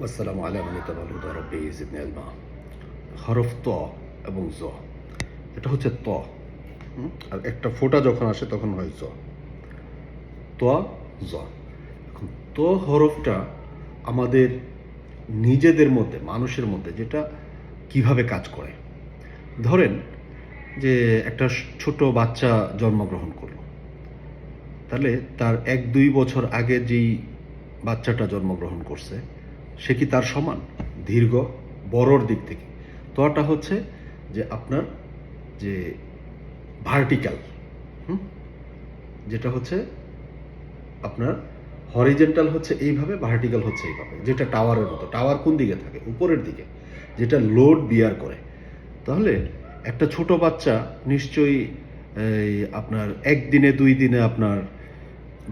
والسلام على من يتبع ربي زدني علما হরফ ত এবং জ এটা হচ্ছে ত হুম? আর একটা ফোঁটা যখন আসে তখন হয় জ ত জ এখন ত হরফটা আমাদের নিজেদের মধ্যে মানুষের মধ্যে যেটা কিভাবে কাজ করে ধরেন যে একটা ছোট বাচ্চা জন্মগ্রহণ করলো তাহলে তার এক দুই বছর আগে যেই বাচ্চাটা জন্মগ্রহণ করছে সে কি তার সমান? দীর্ঘ, বড়র দিক থেকে। তোটা হচ্ছে যে আপনার যে ভার্টিক্যাল যেটা হচ্ছে আপনার হরিজেন্টাল হচ্ছে এইভাবে ভার্টিক্যাল হচ্ছে এইভাবে, যেটা টাওয়ারের মতো। টাওয়ার কোন দিকে থাকে? উপরের দিকে, যেটা লোড বিয়ার করে। তাহলে একটা ছোট বাচ্চা নিশ্চয়ই, এই আপনার একদিনে, দুই দিনে আপনার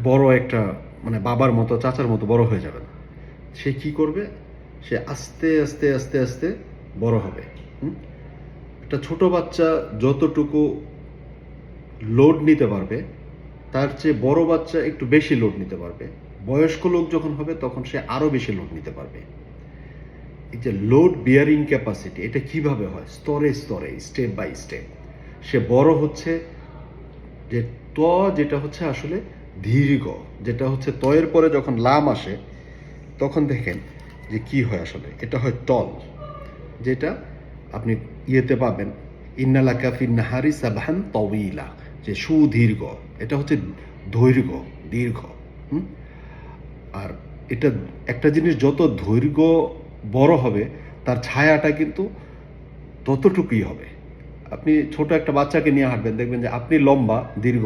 বড় একটা মানে বাবার মতো, চাচার মতো বড় হয়ে যাবে না। সে কি করবে? সে আস্তে আস্তে আস্তে আস্তে বড় হবে? একটা ছোট বাচ্চা যতটুকু লোড নিতে পারবে, তার চেয়ে বড় বাচ্চা একটু বেশি লোড নিতে পারবে। বয়স্ক লোক যখন হবে, তখন সে আরও বেশি লোড নিতে পারবে। এই যে লোড বিয়ারিং ক্যাপাসিটি এটা কীভাবে হয়? স্তরে স্তরে স্টেপ বাই স্টেপ সে বড় হচ্ছে যে ত, যেটা হচ্ছে আসলে দীর্ঘ, যেটা হচ্ছে তয়ের পরে যখন লাম আসে তখন দেখেন যে কি হয় আসলে। এটা হয় তল, যেটা আপনি ইয়েতে পাবেন ইন্নালা কাফিন নাহারি সাবহান তবিলা যে সুদীর্ঘ, এটা হচ্ছে দৈর্ঘ্য, দীর্ঘ? আর এটা একটা জিনিস যত দৈর্ঘ্য বড় হবে, তার ছায়াটা কিন্তু ততটুকুই হবে। আপনি ছোট একটা বাচ্চাকে নিয়ে হাঁটবেন, দেখবেন যে আপনি লম্বা, দীর্ঘ,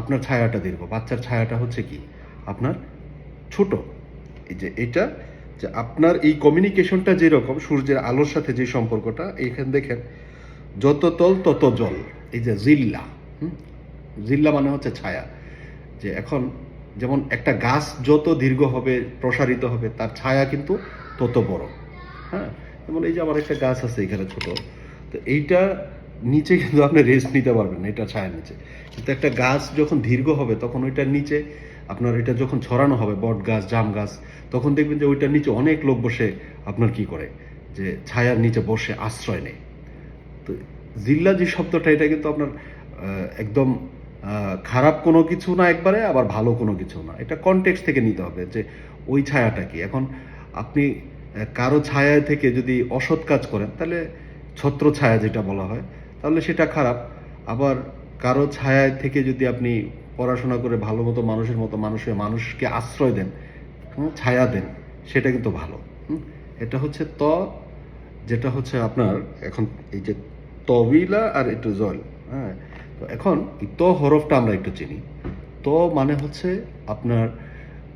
আপনার ছায়াটা দীর্ঘ। বাচ্চার ছায়াটা হচ্ছে কি? আপনার ছোট। এই যে এটা, যে আপনার এই কমিউনিকেশনটা যেরকম, সূর্যের আলোর সাথে যে সম্পর্কটা, এইখানে দেখেন, যত তল তত জল, এই যে জিল্লা? জিল্লা মানে হচ্ছে ছায়া। যে এখন যেমন একটা গাছ যত দীর্ঘ হবে, প্রসারিত হবে, তার ছায়া কিন্তু তত বড় হ্যাঁ? যেমন এই যে আমার একটা গাছ আছে এখানে ছোট, তো এইটা নিচে কিন্তু আপনি রেস্ট নিতে পারবেন এটা ছায়ার নিচে। কিন্তু একটা গাছ যখন দীর্ঘ হবে, তখন ওইটার নিচে আপনার এটা যখন ছড়ানো হবে, বট গাছ, জাম গাছ, তখন দেখবেন যে ওইটার নিচে অনেক লোক বসে আপনার কি করে? যে ছায়ার নিচে বসে আশ্রয় নেয়। তো জিল্লা যে শব্দটা, এটা কিন্তু আপনার একদম খারাপ কোনো কিছু না একবারে, আবার ভালো কোনো কিছু না। এটা কনটেক্সট থেকে নিতে হবে যে ওই ছায়াটা কি। এখন আপনি কারও ছায়া থেকে যদি অসৎ কাজ করেন, তাহলে ছত্র ছায়া যেটা বলা হয়, তাহলে সেটা খারাপ। আবার কারও ছায়া থেকে যদি আপনি পড়াশোনা করে ভালো মতো মানুষের মতো মানুষের মানুষকে আশ্রয় দেন ছায়া দেন, সেটা কিন্তু ভালো এটা হচ্ছে ত, যেটা হচ্ছে আপনার এখন এই যে তবিলা আর একটু জল হ্যাঁ। এখন এই ত হরফটা আমরা একটু চিনি। ত মানে হচ্ছে আপনার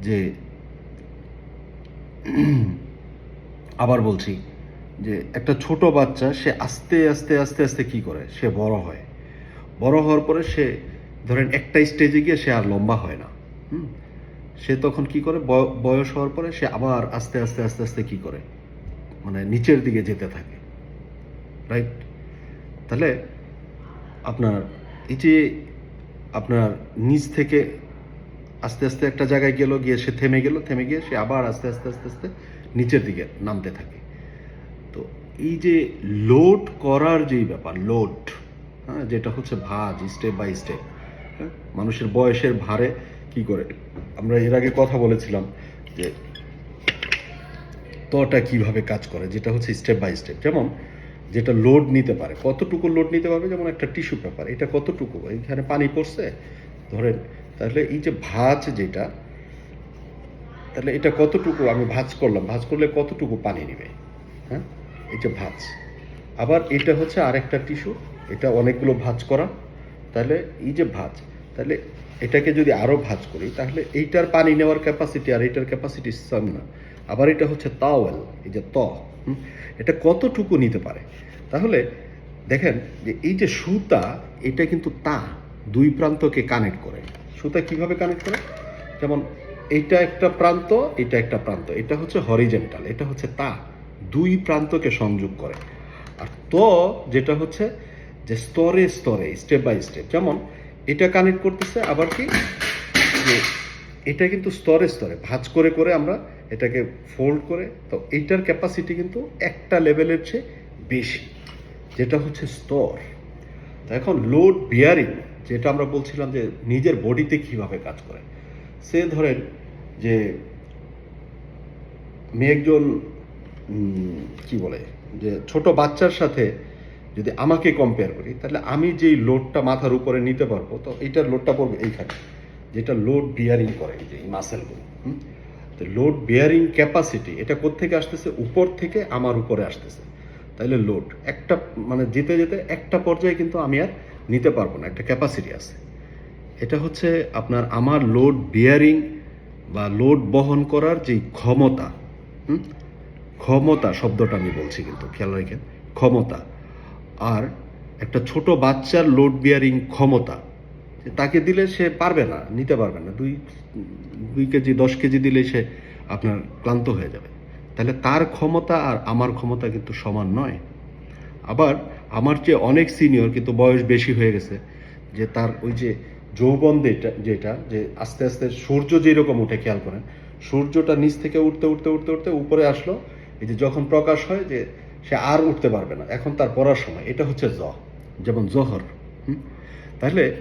যে আবার বলছি যে একটা ছোট বাচ্চা সে আস্তে আস্তে আস্তে আস্তে কি করে? সে বড় হয়। বড় হওয়ার পরে সে ধরেন একটা স্টেজে গিয়ে সে আর লম্বা হয় না, হুম? সে তখন কি করে? বয়- বয়স হওয়ার পরে সে আবার আস্তে আস্তে আস্তে আস্তে কি করে? মানে নিচের দিকে যেতে থাকে রাইট তাহলে আপনার এই যে আপনার নিচ থেকে আস্তে আস্তে একটা জায়গায় গেল, গিয়ে সে থেমে গেল, থেমে গিয়ে সে আবার আস্তে আস্তে আস্তে আস্তে নিচের দিকে নামতে থাকে। তো এই যে লোড করার যেই ব্যাপার লোড হ্যাঁ যেটা হচ্ছে ভাজ স্টেপ বাই স্টেপ মানুষের বয়সের ভারে কি করে? আমরা এর আগে কথা বলেছিলাম যে তটা কীভাবে কাজ করে, যেটা হচ্ছে স্টেপ বাই স্টেপ যেমন যেটা লোড নিতে পারে, কতটুকু লোড নিতে পারবে? যেমন একটা টিস্যু পেপার এটা কতটুকু? এইখানে পানি পড়ছে? ধরেন, তাহলে এই যে ভাঁজ যেটা, তাহলে এটা কতটুকু? আমি ভাঁজ করলাম, ভাঁজ করলে কতটুকু পানি নেবে? হ্যাঁ? এই যে ভাঁজ। আবার এটা হচ্ছে আরেকটা টিস্যু এটা অনেকগুলো ভাঁজ করা। তাহলে এই যে ভাঁজ, তাহলে এটাকে যদি আরও ভাঁজ করি, তাহলে এইটার পানি নেওয়ার ক্যাপাসিটি আর এইটার ক্যাপাসিটি সেম না। আবার এটা হচ্ছে তাওয়েল এই যে ত এটা কতটুকু নিতে পারে? তাহলে দেখেন যে এই যে সুতা, এটা কিন্তু তা দুই প্রান্তকে কানেক্ট করে। সুতা কীভাবে কানেক্ট করে? যেমন এইটা একটা প্রান্ত, এটা একটা প্রান্ত। এটা হচ্ছে হরিজেন্টাল এটা হচ্ছে তা। দুই প্রান্তকে সংযোগ করে। আর ত, যেটা হচ্ছে যে স্তরে স্তরে স্টেপ বাই স্টেপ যেমন এটা কানেক্ট করতেছে আবার কি? যে এটা কিন্তু স্তরে স্তরে, ভাঁজ করে করে আমরা এটাকে ফোল্ড করে, তো এইটার ক্যাপাসিটি কিন্তু একটা লেভেলের চেয়ে বেশি, যেটা হচ্ছে স্তর। তো এখন লোড বিয়ারিং যেটা আমরা বলছিলাম যে নিজের বডিতে কীভাবে কাজ করে। সে ধরেন যে আমি একজন কি বলে, যে ছোট বাচ্চার সাথে যদি আমাকে কম্পেয়ার করি, তাহলে আমি যেই লোডটা মাথার উপরে নিতে পারব, তো এইটার লোডটা পড়বে এইখানে। যেটা লোড বিয়ারিং করে যে এই মাসেলগুলো হুম? তো লোড বিয়ারিং ক্যাপাসিটি এটা কোত্থেকে আসতেছে? উপর থেকে আমার উপরে আসতেছে। তাইলে লোড একটা মানে যেতে যেতে একটা পর্যায়ে কিন্তু আমি আর নিতে পারব না, একটা ক্যাপাসিটি আছে। এটা হচ্ছে আপনার আমার লোড বিয়ারিং বা লোড বহন করার যে ক্ষমতা? ক্ষমতা শব্দটা আমি বলছি কিন্তু, খেয়াল রাখেন, ক্ষমতা। আর একটা ছোট বাচ্চার লোড বিয়ারিং ক্ষমতা। তাকে দিলে সে পারবে না, নিতে পারবে না। দুই দুই কেজি, দশ কেজি দিলে সে আপনার ক্লান্ত হয়ে যাবে। তাহলে তার ক্ষমতা আর আমার ক্ষমতা কিন্তু সমান নয়। আবার আমার চেয়ে অনেক সিনিয়র কিন্তু বয়স বেশি হয়ে গেছে, যে তার ওই যে যৌবন যেটা যেটা, যে আস্তে আস্তে সূর্য যেরকম উঠে খেয়াল করেন, সূর্যটা নিচ থেকে উঠতে উঠতে উঠতে উঠতে উপরে আসলো। এই যে যখন প্রকাশ হয় যে সে আর উঠতে পারবে না। এখন তার পড়ার সময়। এটা হচ্ছে জ। যেমন জহর? তাহলে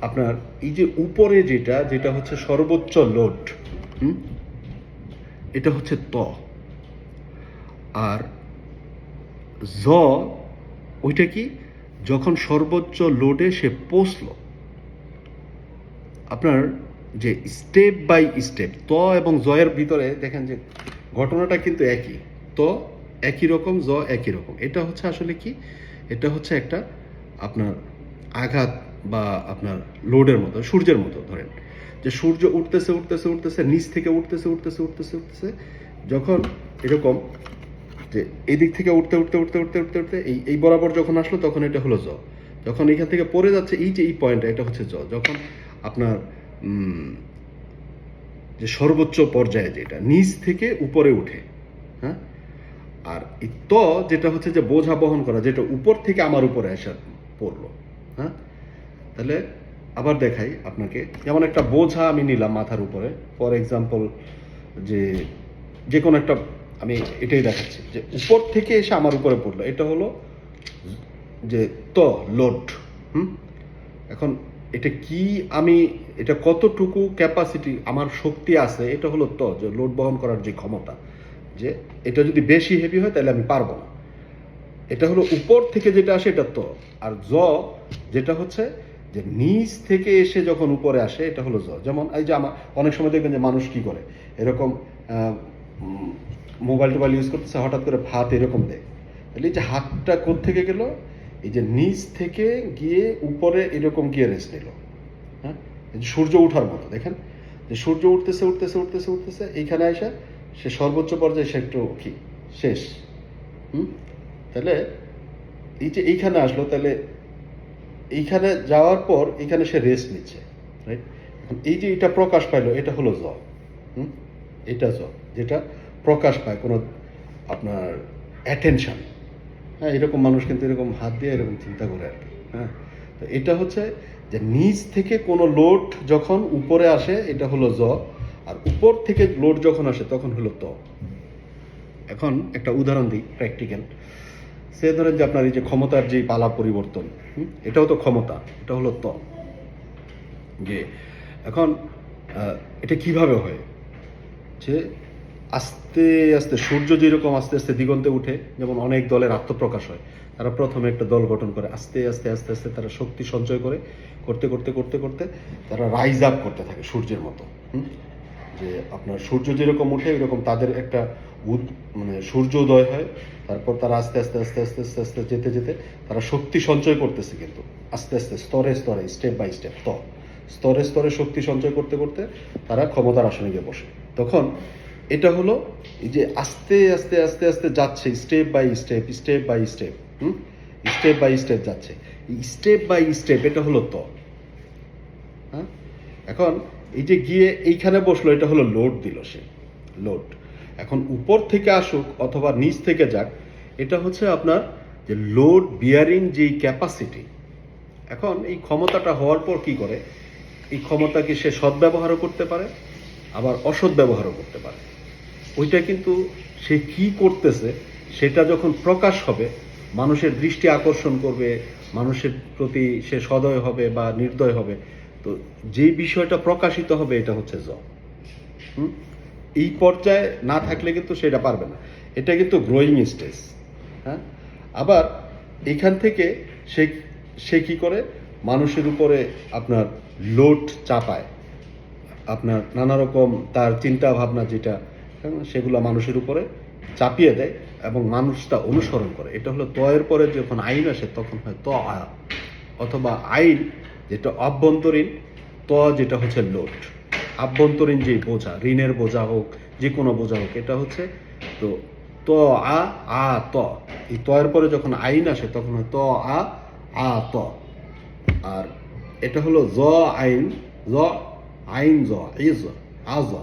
আপনার এই যে উপরে যেটা যেটা হচ্ছে সর্বোচ্চ লোড? এটা হচ্ছে ত। আর জ, ওইটা কি? যখন সর্বোচ্চ লোডে সে পৌঁছল আপনার যে স্টেপ বাই স্টেপ, ত এবং জয়ের ভিতরে দেখেন যে ঘটনাটা কিন্তু একই। ত একই রকম, জ একই রকম। এটা হচ্ছে আসলে কি? এটা হচ্ছে একটা আপনার আঘাত বা আপনার লোডের মতো, সূর্যের মতো ধরেন। যে সূর্য উঠতেছে উঠতেছে উঠতেছে, নিচ থেকে উঠতেছে উঠতেছে উঠতেছে উঠতেছে, যখন এরকম যে এই দিক থেকে উঠতে উঠতে উঠতে উঠতে উঠতে উঠতে, এই এই বরাবর যখন আসলো, তখন এটা হলো জ। যখন এখান থেকে পড়ে যাচ্ছে, এই যে এই পয়েন্টটা এটা হচ্ছে জ। যখন আপনার যে সর্বোচ্চ পর্যায়ে যেটা, নিচ থেকে উপরে উঠে হ্যাঁ? আর ত যেটা হচ্ছে যে বোঝা বহন করা, যেটা উপর থেকে আমার উপরে এসে পড়ল হ্যাঁ? তাহলে আবার দেখাই আপনাকে। যেমন একটা বোঝা আমি নিলাম মাথার উপরে। ফর এক্সাম্পল যে যে কোনো একটা, আমি এটাই দেখাচ্ছি, যে উপর থেকে এসে আমার উপরে পড়ল। এটা হলো যে ত লোড হুম? এখন এটা কি আমি, এটা কতটুকু ক্যাপাসিটি আমার শক্তি আছে, এটা হলো ত, যে লোড বহন করার যে ক্ষমতা। যে এটা যদি বেশি হেভি হয়, তাহলে আমি পারব না। এটা হলো উপর থেকে যেটা আসে, এটা তো। আর জ যেটা হচ্ছে যে নিচ থেকে এসে যখন উপরে আসে, এটা হলো জ। যেমন এই যে আমার অনেক সময় দেখবেন যে মানুষ কি করে? এরকম মোবাইল টোবাইল ইউজ করতেছে, হঠাৎ করে ভাত এরকম দেয়। তাহলে এই যে হাতটা থেকে গেল? এই যে নিচ থেকে গিয়ে উপরে এরকম গিয়ে রেস্ট নিল। হ্যাঁ? সূর্য ওঠার মতো, দেখেন? যে সূর্য উঠতেছে উঠতেছে উঠতেছে উঠতেছে, এইখানে এসে সে সর্বোচ্চ পর্যায়ে সে একটু কি? শেষ। হুম? তাহলে এই যে এইখানে আসলো, তাহলে এইখানে যাওয়ার পর এখানে সে রেস্ট নিচ্ছে রাইট এই যে এটা প্রকাশ পাইলো, এটা হলো জ হুম? এটা জ যেটা প্রকাশ পায় কোনো আপনার অ্যাটেনশান হ্যাঁ এরকম মানুষ কিন্তু এরকম হাত দিয়ে এরকম চিন্তা করে আর কি হ্যাঁ? তো এটা হচ্ছে যে নিচ থেকে কোনো লোড যখন উপরে আসে, এটা হলো জ আর উপর থেকে লোড যখন আসে, তখন হলো ত। এখন একটা উদাহরণ দিই প্র্যাকটিক্যাল সে ধরেন যে আপনার এই যে ক্ষমতার যে পালা পরিবর্তন এটাও তো ক্ষমতা, এটা হলো ত। যে এখন এটা কীভাবে হয়? যে আস্তে আস্তে সূর্য যেরকম আস্তে আস্তে দিগন্তে উঠে, যেমন অনেক দলের আত্মপ্রকাশ হয়, তারা প্রথমে একটা দল গঠন করে, আস্তে আস্তে আস্তে আস্তে তারা শক্তি সঞ্চয় করে, করতে করতে করতে করতে তারা রাইজ আপ করতে থাকে সূর্যের মতো? যে আপনার সূর্য যেরকম উঠে এরকম তাদের একটা মানে সূর্য উদয় হয়। তারপর তারা আস্তে আস্তে আস্তে আস্তে আস্তে আস্তে যেতে যেতে তারা শক্তি সঞ্চয় করতেছে কিন্তু। আস্তে আস্তে, স্তরে স্তরে স্টেপ বাই স্টেপ ত স্তরে স্তরে শক্তি সঞ্চয় করতে করতে তারা ক্ষমতার আসনে গিয়ে বসে। তখন এটা হলো এই যে আস্তে আস্তে আস্তে আস্তে যাচ্ছে step by step step by step hmm? Step by step যাচ্ছে। স্টেপ বাই স্টেপ এটা হলো ত। হ্যাঁ? এখন এই যে গিয়ে এইখানে বসল, এটা হলো লোড দিল সে, লোড। এখন উপর থেকে আসুক অথবা নিচ থেকে যাক, এটা হচ্ছে আপনার যে লোড বিয়ারিং যেই ক্যাপাসিটি, এখন এই ক্ষমতাটা হওয়ার পর কি করে? এই ক্ষমতাকে সে সদ্ব্যবহারও করতে পারে, আবার অসৎ ব্যবহারও করতে পারে। ওইটা কিন্তু সে কি করতেছে, সেটা যখন প্রকাশ হবে, মানুষের দৃষ্টি আকর্ষণ করবে, মানুষের প্রতি সে সদয় হবে বা নির্দয় হবে তো যে বিষয়টা প্রকাশিত হবে এটা হচ্ছে জ। এই পর্যায়ে না থাকলে কিন্তু সেটা পারবে না। এটা কিন্তু গ্রোয়িং স্টেজ হ্যাঁ? আবার এইখান থেকে সে সে কি করে? মানুষের উপরে আপনার লোড চাপায়। আপনার নানা রকম তার চিন্তা ভাবনা যেটা হ্যাঁ, সেগুলো মানুষের উপরে চাপিয়ে দেয় এবং মানুষটা অনুসরণ করে। এটা হলো তয়ের পরে যখন আইন আসে তখন হয় ত অথবা আইন যেটা অভ্যন্তরীণ ত যেটা হচ্ছে লোড। আভ্যন্তরীণ যে বোঝা, ঋণের বোঝা হোক, যে কোনো বোঝা হোক, এটা হচ্ছে তো ত, আ আ, ত। এই তয়ের পরে যখন আইন আসে, তখন হয় ত, আ আ, ত। আর এটা হলো জ আইন জ আইন জ, ইজ, আজ।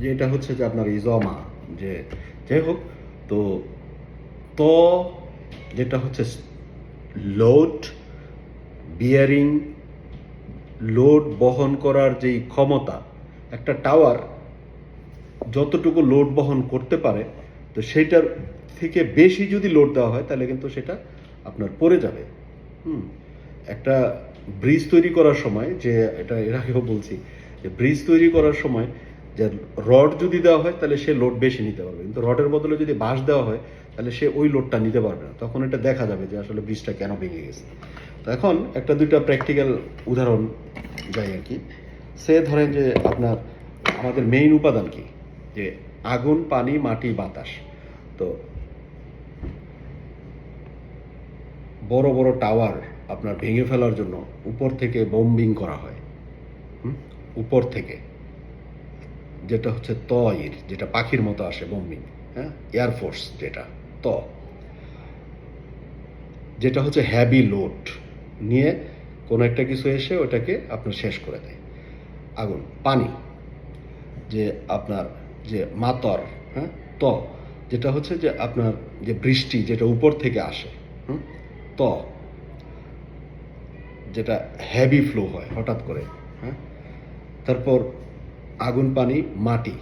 যে এটা হচ্ছে যে আপনার ইজমা যে যাই হোক, তো ত যেটা হচ্ছে লোড, বিয়ারিং লোড বহন করার যেই ক্ষমতা, একটা টাওয়ার যতটুকু লোড বহন করতে পারে, তো সেটার থেকে বেশি যদি লোড দেওয়া হয়, তাহলে কিন্তু সেটা আপনার পড়ে যাবে। হুম, একটা ব্রিজ তৈরি করার সময় যে, এটা এর আগেও বলছি, যে ব্রিজ তৈরি করার সময় যে রড যদি দেওয়া হয়, তাহলে সে লোড বেশি নিতে পারবে। কিন্তু রডের বদলে যদি বাঁশ দেওয়া হয়, তাহলে সে ওই লোডটা নিতে পারবে না। তখন এটা দেখা যাবে যে আসলে ব্রিজটা কেন ভেঙে গেছে। তো এখন একটা দুইটা প্র্যাকটিক্যাল উদাহরণ যাই আর কি। সে ধরেন যে আপনার, আমাদের মেইন উপাদান কি? যে আগুন, পানি, মাটি, বাতাস। তো বড় বড় টাওয়ার আপনার ভেঙে ফেলার জন্য উপর থেকে বম্বিং করা হয়? উপর থেকে। যেটা হচ্ছে ত এর যেটা পাখির মতো আসে বম্বিং হ্যাঁ? এয়ারফোর্স যেটা, ত। যেটা হচ্ছে হ্যাভি লোড নিয়ে কোনো একটা কিছু এসে ওটাকে আপনার শেষ করে দেয় আগুন, পানি, যে আপনার যে মাতর হ্যাঁ ত, যেটা হচ্ছে যে আপনার যে বৃষ্টি যেটা উপর থেকে আসে? ত, যেটা হেভি ফ্লো হয় হঠাৎ করে হ্যাঁ তারপর আগুন, পানি, মাটি,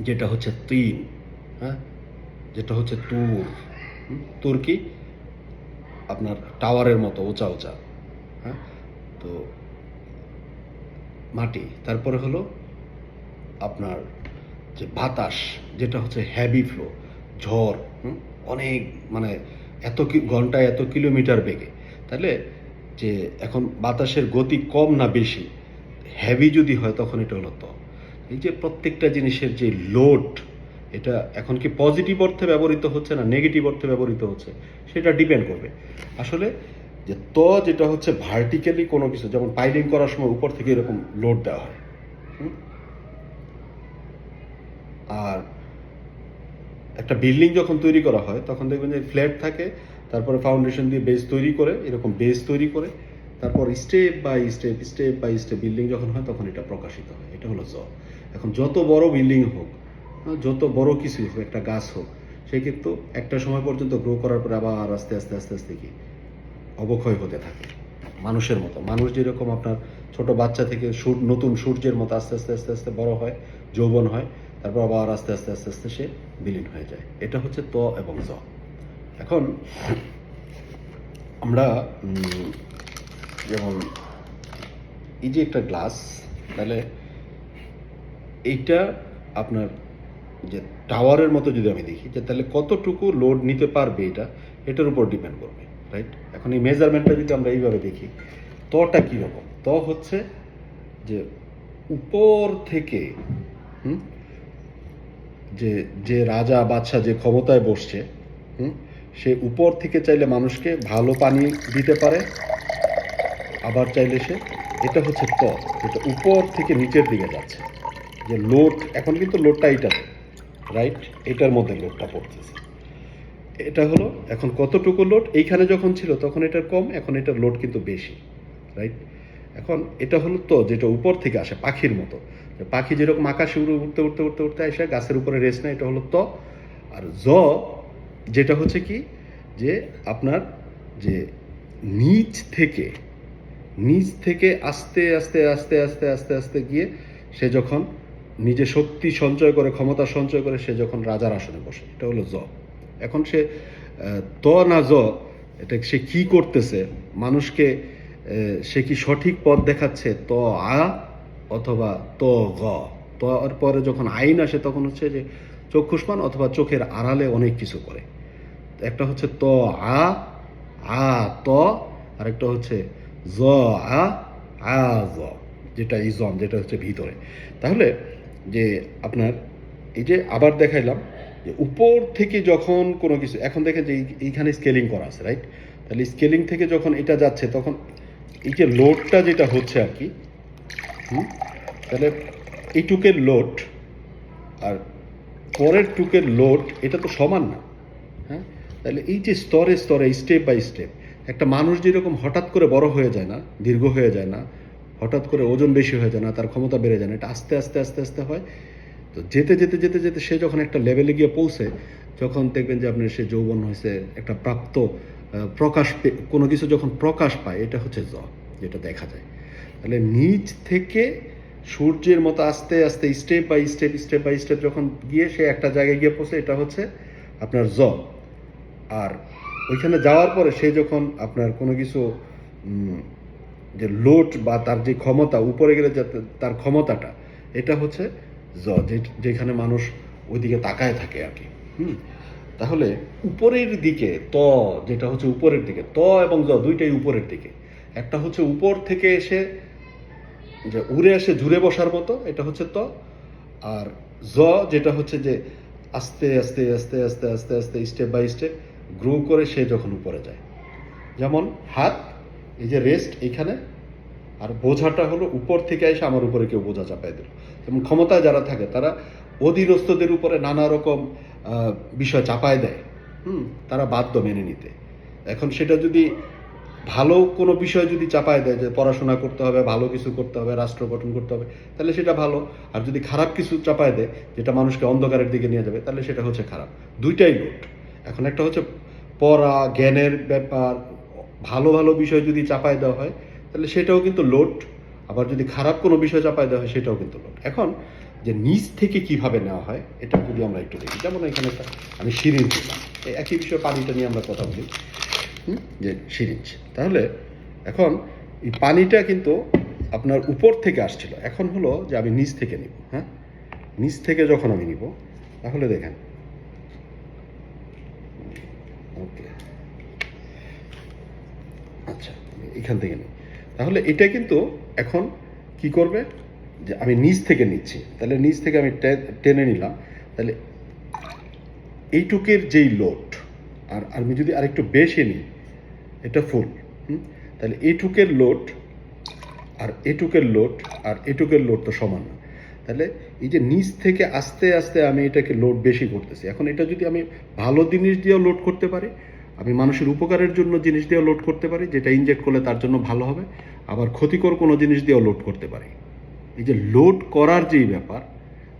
যেটা হচ্ছে তিন হ্যাঁ যেটা হচ্ছে তুর, হুম? আপনার টাওয়ারের মতো, উঁচা উঁচা। হ্যাঁ? তো মাটি। তারপরে হলো আপনার যে বাতাস, যেটা হচ্ছে হ্যাভি ফ্লো ঝড়? অনেক মানে এত ঘন্টায় এত কিলোমিটার বেগে। তাহলে যে এখন বাতাসের গতি কম না বেশি হ্যাভি যদি হয় তখন এটা হলো তো। এই যে প্রত্যেকটা জিনিসের যে লোড এটা এখন কি পজিটিভ অর্থে ব্যবহৃত হচ্ছে না নেগেটিভ অর্থে ব্যবহৃত হচ্ছে, সেটা ডিপেন্ড করবে। আসলে যে ত যেটা হচ্ছে ভার্টিক্যালি কোনো কিছু, যেমন পাইলিং করার সময় উপর থেকে এরকম লোড দেওয়া হয়? আর একটা বিল্ডিং যখন তৈরি করা হয়, তখন দেখবেন যে ফ্ল্যাট থাকে, তারপরে ফাউন্ডেশন দিয়ে বেস তৈরি করে, এরকম বেস তৈরি করে, তারপর step by step step by step building যখন হয়, তখন এটা প্রকাশিত হয়। এটা হলো জ। এখন যত বড় বিল্ডিং হোক যত বড় কিছু হোক, একটা গাছ হোক, সে কিন্তু একটা সময় পর্যন্ত গ্রো করার পরে আবার আস্তে আস্তে আস্তে আস্তে কি অবক্ষয় হতে থাকে। মানুষের মতো। মানুষ যেরকম আপনার ছোট বাচ্চা থেকে সূর, নতুন সূর্যের মতো আস্তে আস্তে আস্তে আস্তে বড় হয়, যৌবন হয়, তারপর আবার আস্তে আস্তে আস্তে আস্তে সে বিলীন হয়ে যায়। এটা হচ্ছে ত এবং জ। এখন আমরা যেমন এই যে একটা গ্লাস, তাহলে এইটা আপনার যে টাওয়ারের মতো যদি আমি দেখি যে তাহলে কতটুকু লোড নিতে পারবে এটা এটার উপর ডিপেন্ড করবে রাইট এখন এই মেজারমেন্টটা যদি আমরা এইভাবে দেখি তটা কীরকম? ত হচ্ছে যে উপর থেকে যে যে রাজা বাদশাহ যে ক্ষমতায় বসছে হুম, সে উপর থেকে চাইলে মানুষকে ভালো পানি দিতে পারে আবার চাইলে সে এটা হচ্ছে ত যেটা উপর থেকে নিচের দিকে যাচ্ছে। যে লোড এখন কিন্তু লোডটা এইটাতে রাইট এটার মধ্যে লোডটা পড়তেছে। এটা হলো এখন কতটুকু লোড এইখানে যখন ছিল তখন এটার কম, এখন এটার লোড কিন্তু বেশি। রাইট এখন এটা হলো তো যেটা উপর থেকে আসে, পাখির মতো। পাখি যেরকম আকাশে উড়ে উঠতে উঠতে উঠতে উঠতে আসে, গাছের উপরে রেস্ট নেয়, এটা হলো ত। আর জ যেটা হচ্ছে কি? যে আপনার যে নিচ থেকে নিচ থেকে আস্তে আস্তে আস্তে আস্তে আস্তে আস্তে গিয়ে সে যখন নিজে শক্তি সঞ্চয় করে, ক্ষমতা সঞ্চয় করে সে যখন রাজার আসনে বসে, এটা হলো জ। এখন সে ত না জ, এটা সে কি করতেছে, মানুষকে সে কি সঠিক পথ দেখাচ্ছে, ত আ অথবা ত গ। ত এর পরে যখন আইন আসে, তখন হচ্ছে যে চক্ষুষ্মান অথবা চোখের আড়ালে অনেক কিছু করে। একটা হচ্ছে ত আ আ ত আর একটা হচ্ছে জ আ আ জ, যেটা ইজম যেটা হচ্ছে ভিতরে। তাহলে যে আপনার এই যে আবার দেখাইলাম যে উপর থেকে যখন কোনো কিছু এখন দেখেন যে এইখানে স্কেলিং করা আছে রাইট তাহলে স্কেলিং থেকে যখন এটা যাচ্ছে তখন এই যে লোডটা যেটা হচ্ছে আর কি হুম, তাহলে এইটুকের লোড আর পরের টুকের লোড এটা তো সমান না হ্যাঁ? তাহলে এই যে স্তরে স্তরে স্টেপ বাই স্টেপ একটা মানুষ যেরকম হঠাৎ করে বড় হয়ে যায় না দীর্ঘ হয়ে যায় না হঠাৎ করে ওজন বেশি হয়ে যায় না, তার ক্ষমতা বেড়ে যায় না, এটা আস্তে আস্তে আস্তে আস্তে হয়। তো যেতে যেতে যেতে যেতে সে যখন একটা লেভেলে গিয়ে পৌঁছে, যখন দেখবেন যে আপনার সে যৌবন হয়েছে, একটা প্রাপ্ত প্রকাশ কোনো কিছু যখন প্রকাশ পায়, এটা হচ্ছে জ যেটা দেখা যায়। তাহলে নিচ থেকে সূর্যের মতো আস্তে আস্তে step by step step by step যখন গিয়ে সে একটা জায়গায় গিয়ে পৌঁছে, এটা হচ্ছে আপনার জ আর ওইখানে যাওয়ার পরে সে যখন আপনার কোনো কিছু যে লোড বা তার যে ক্ষমতা, উপরে গেলে তার ক্ষমতাটা, এটা হচ্ছে জ যেখানে মানুষ ওইদিকে তাকায় থাকে আর কি। হুম? তাহলে উপরের দিকে ত, যেটা হচ্ছে উপরের দিকে, ত এবং জ দুইটাই উপরের দিকে। একটা হচ্ছে উপর থেকে এসে যে উড়ে এসে জুড়ে বসার মতো, এটা হচ্ছে ত। আর জ, যেটা হচ্ছে যে আস্তে আস্তে আস্তে আস্তে আস্তে আস্তে, স্টেপ বাই স্টেপ, গ্রো করে সে যখন উপরে যায়। যেমন হাত এই যে রেস্ট এইখানে আর বোঝাটা হলো উপর থেকে এসে আমার উপরে কেউ বোঝা চাপাই দিল। এবং ক্ষমতায় যারা থাকে, তারা অধীনস্থদের উপরে নানা রকম বিষয় চাপায় দেয়। হুম, তারা বাধ্য মেনে নিতে। এখন সেটা যদি ভালো কোনো বিষয় যদি চাপায় দেয়, যে পড়াশোনা করতে হবে, ভালো কিছু করতে হবে, রাষ্ট্র গঠন করতে হবে, তাহলে সেটা ভালো। আর যদি খারাপ কিছু চাপায় দেয়, যেটা মানুষকে অন্ধকারের দিকে নিয়ে যাবে, তাহলে সেটা হচ্ছে খারাপ। দুইটাই লোট এখন একটা হচ্ছে পড়া, জ্ঞানের ব্যাপার ভালো ভালো বিষয় যদি চাপায় দেওয়া হয়, তাহলে সেটাও কিন্তু লোড আবার যদি খারাপ কোনো বিষয় চাপায় দেওয়া হয়, সেটাও কিন্তু লোড এখন যে নিচ থেকে কীভাবে নেওয়া হয়, এটা যদি আমরা একটু দেখি। যেমন এখানে আমি সিরিঞ্জ দিলাম এই একই বিষয়ে পানিটা নিয়ে আমরা কথা বলি। যে সিরিঞ্জ। তাহলে এখন এই পানিটা কিন্তু আপনার উপর থেকে আসছিল। এখন হলো যে আমি নিচ থেকে নিব হ্যাঁ? নিচ থেকে যখন আমি নিব, তাহলে দেখেন। ওকে। এখান থেকে নিই। তাহলে এটা কিন্তু এখন কি করবে? যে আমি নিচ থেকে নিচ্ছি। তাহলে নিচ থেকে আমি টেনে নিলাম। তাহলে এইটুকের যেই লোড আর আমি যদি আরেকটু বেশি নিই, এটা ফুল তাহলে এইটুকের লোড আর এটুকের লোড আর এটুকের লোড তো সমান না। তাহলে এই যে নিচ থেকে আস্তে আস্তে আমি এটাকে লোড বেশি করতেছি। এখন এটা যদি আমি ভালো জিনিস দিয়েও লোড করতে পারি আমি মানুষের উপকারের জন্য জিনিস দিয়েও লোড করতে পারি, যেটা ইনজেক্ট করলে তার জন্য ভালো হবে। আবার ক্ষতিকর কোনো জিনিস দিয়েও লোড করতে পারি। এই যে লোড করার যেই ব্যাপার,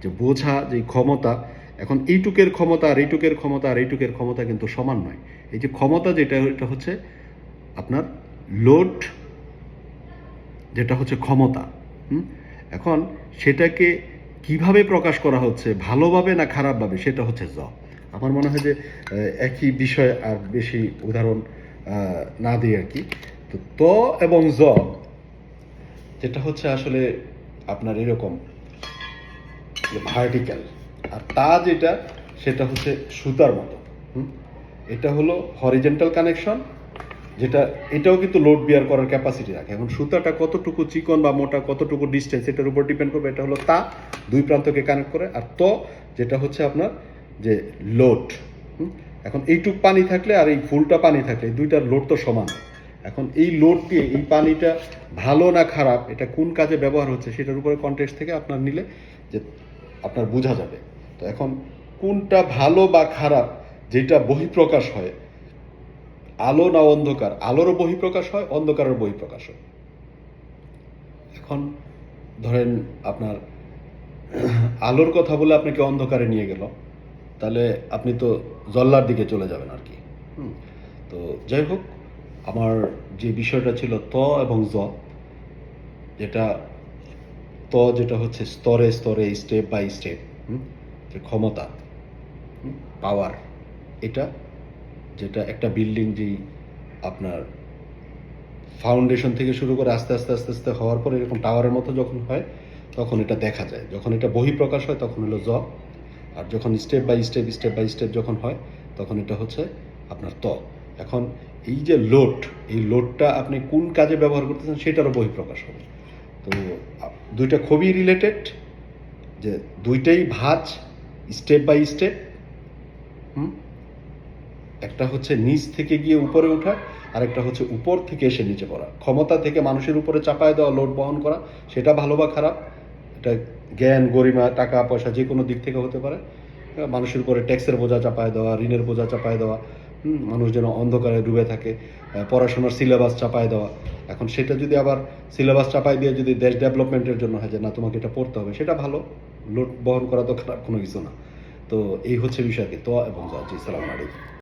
যে বোঝা, যেই ক্ষমতা, এখন এইটুকের ক্ষমতা আর এইটুকের ক্ষমতা আর এইটুকের ক্ষমতা কিন্তু সমান নয়। এই যে ক্ষমতা যেটা, এটা হচ্ছে আপনার লোড যেটা হচ্ছে ক্ষমতা? এখন সেটাকে কীভাবে প্রকাশ করা হচ্ছে, ভালোভাবে না খারাপভাবে, সেটা হচ্ছে জ। আমার মনে হয় যে একই বিষয় আর বেশি উদাহরণ না দিই আর কি। তো ত এবং জ, যেটা হচ্ছে আসলে আপনার এরকম ভার্টিক্যাল আর তা যেটা, সেটা হচ্ছে সুতার মতো? এটা হলো হরিজেন্টাল কানেকশন যেটা, এটাও কিন্তু লোড বিয়ার করার ক্যাপাসিটি রাখে। এখন সুতাটা কতটুকু চিকন বা মোটা, কতটুকু ডিস্টেন্স এটার উপর ডিপেন্ড করবে। এটা হলো তা, দুই প্রান্তকে কানেক্ট করে। আর ত, যেটা হচ্ছে আপনার যে লোড এখন এইটুক পানি থাকলে আর এই ফুলটা পানি থাকলে দুইটার লোড তো সমান। এখন এই লোড দিয়ে এই পানিটা ভালো না খারাপ, এটা কোন কাজে ব্যবহার হচ্ছে সেটার উপরে কন্টেক্স থেকে আপনার নিলে যে আপনার বোঝা যাবে। তো এখন কোনটা ভালো বা খারাপ যেটা বহিঃপ্রকাশ হয়, আলো না অন্ধকার? আলোরও বহিঃপ্রকাশ হয় অন্ধকারের বহিঃপ্রকাশ হয়। এখন ধরেন আপনার আলোর কথা বলে আপনাকে অন্ধকারে নিয়ে গেল। তাহলে আপনি তো জল্লার দিকে চলে যাবেন আর কি। হুম। তো যাই হোক আমার যে বিষয়টা ছিল ত এবং জ যেটা ত যেটা হচ্ছে স্তরে স্তরে স্টেপ বাই স্টেপ যে ক্ষমতা পাওয়ার এটা যেটা একটা বিল্ডিং যেই আপনার ফাউন্ডেশন থেকে শুরু করে আস্তে আস্তে আস্তে আস্তে হওয়ার পরে এরকম টাওয়ারের মতো যখন হয় তখন এটা দেখা যায়। যখন এটা বহিঃপ্রকাশ হয় তখন হলো জ। আর যখন step by step step by step যখন হয়, তখন এটা হচ্ছে আপনার ত এখন এই যে লোড এই লোডটা আপনি কোন কাজে ব্যবহার করতেছেন সেটারও বহিঃপ্রকাশ হবে তো দুইটা খুবই রিলেটেড যে দুইটাই ভাঁজ স্টেপ বাই স্টেপ হুম? একটা হচ্ছে নিচ থেকে গিয়ে উপরে ওঠা আর একটা হচ্ছে উপর থেকে এসে নিচে পড়া। ক্ষমতা থেকে মানুষের উপরে চাপায় দেওয়া লোড বহন করা, সেটা ভালো বা খারাপ, এটা জ্ঞান, গরিমা, টাকা, পয়সা যে কোনো দিক থেকে হতে পারে মানুষের উপরে ট্যাক্সের বোঝা চাপায় দেওয়া, ঋণের বোঝা চাপায় দেওয়া মানুষ যেন অন্ধকারে ডুবে থাকে পড়াশোনার সিলেবাস চাপায় দেওয়া। এখন সেটা যদি আবার সিলেবাস চাপায় দিয়ে যদি দেশ ডেভেলপমেন্টের জন্য হয় যে, না, তোমাকে এটা পড়তে হবে সেটা ভালো লোড বহন করা তো খারাপ কোনো কিছু না। তো এই হচ্ছে বিষয় কি। তো এবং জি, সালাম আলাইকুম।